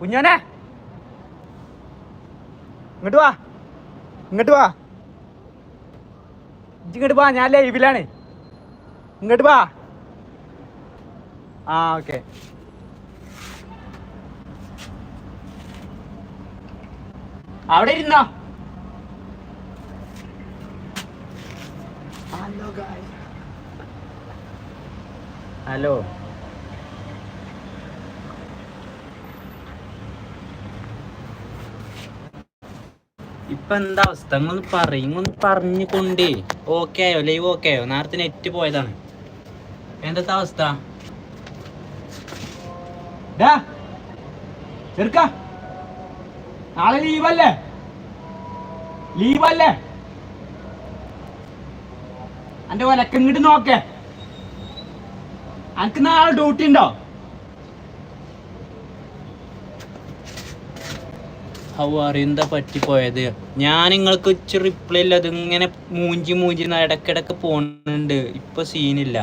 കുഞ്ഞോനെ. ഇങ്ങോട്ട് വാ. ഇങ്ങോട്ട് വാ. ഇങ്ങോട്ട് വാ ഞാൻ ലൈവിലാണ്. ഇങ്ങോട്ട് വാ. ആ ഓക്കെ. അവിടെ ഇരുന്നോ? ഹലോ. ഇപ്പൊ എന്താ അവസ്ഥ? ഇങ്ങൊന്ന് പറയും. ഒന്ന് പറഞ്ഞു കൊണ്ടേ. ഓക്കെ ആയോ? ലൈവ് ഓക്കെ ആയോ? നേരത്തെ നെറ്റ് പോയതാണ്. എന്താ അവസ്ഥ? നാളെ ലീവല്ലേ ലീവല്ലേ അന്റെ ഒലക്ക ഇങ്ങോട്ട് നോക്കേ. അനക്ക് നാളെ ഡ്യൂട്ടി ഉണ്ടോ? ഹൗ പറ്റി പറ്റിപ്പോയത്. ഞാൻ നിങ്ങൾക്ക് ഇച്ചിരി റിപ്ലൈ ഇല്ല. അത് ഇങ്ങനെ മൂഞ്ചി മൂഞ്ചി ഇടക്കിടക്ക് പോണുണ്ട്. ഇപ്പൊ സീനില്ല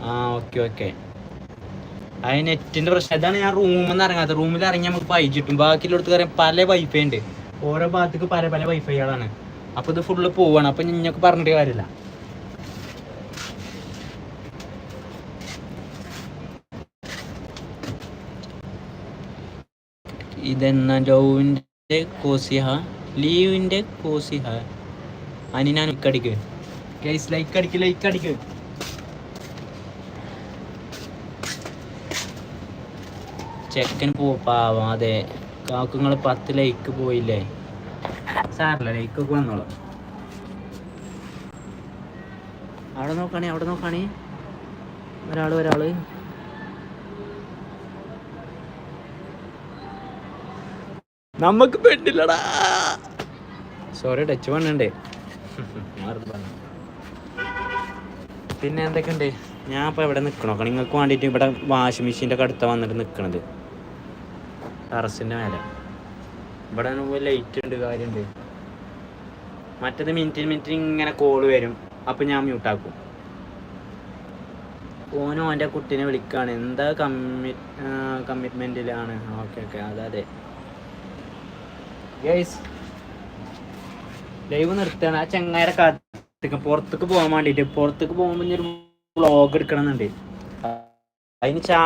ആ ഓക്കെ ഓക്കെ അത് നെറ്റിന്റെ പ്രശ്നം. അതാണ് ഞാൻ റൂമിൽ നിന്ന് ഇറങ്ങാത്തത്. റൂമിൽ ഇറങ്ങി നമുക്ക് ഫൈവ് ജി കിട്ടും. ബാക്കിയുള്ളടത്ത് പറയാൻ പല വൈഫൈ ഉണ്ട്. ഓരോ ഭാഗത്തേക്ക് പല പല വൈഫൈകളാണ് അപ്പൊ ഇത് ഫുള്ള് പോവാണ്. അപ്പൊ നിങ്ങൾക്ക് പറഞ്ഞിട്ട് കാര്യമില്ല. ഇതെന്നാ ജോവിന്റെ കോസിഹ ലീവിന്റെ കോസിഹ അനി ഞാൻ ലൈക്ക് അടിക്ക്. ഗൈസ് ലൈക്ക് അടിക്ക് ലൈക്ക് അടിക്ക്. ചെക്കൻ പോ പാവം അതെ. കാക്കുങ്ങൾ പത്ത് ലൈക്ക് പോയില്ലേ? സാറില്ല ലൈക്ക് ഒക്കെ വന്നോളൂ. അവിടെ നോക്കാണേ അവിടെ നോക്കാണേ. ഒരാൾ ഒരാൾ. നമുക്ക് പെണ്ണില്ലടാ സോറി ടച്ച് പണ്ണണ്ടേ പിന്നെ എന്തൊക്കെയുണ്ട്? ഞാൻ ഇപ്പൊ ഇവിടെ നിൽക്കണോ നിങ്ങൾക്ക് വേണ്ടിയിട്ട് ഇവിടെ വാഷിംഗ് മെഷീന്റെ ഒക്കെ അടുത്ത വന്നിട്ട് നിൽക്കണത് ടെറസിന്റെ മേലെ. ഇവിടെ ലൈറ്റ് ഉണ്ട് കാര്യമുണ്ട് മറ്റത് മിനിറ്റിന് മിനിറ്റിന് ഇങ്ങനെ കോൾ വരും. അപ്പം ഞാൻ മ്യൂട്ടാക്കും ഓനും ഓന്റെ കുട്ടീനെ വിളിക്കാണ്. എന്താ കമ്മി കമ്മിറ്റ്മെന്റിലാണ് ഓക്കെ ഓക്കെ അതെ അതെ. ഗൈസ് ലൈവ് നിർത്തുകയാണ് ആ ചെങ്ങാരെ കാത്തിക്ക പുറത്തേക്ക് പോകാൻ വേണ്ടിയിട്ട് പുറത്തേക്ക് പോകുമ്പോൾ ഒരു വ്ളോഗ് എടുക്കണം എന്നുണ്ട് അതിന് ചാ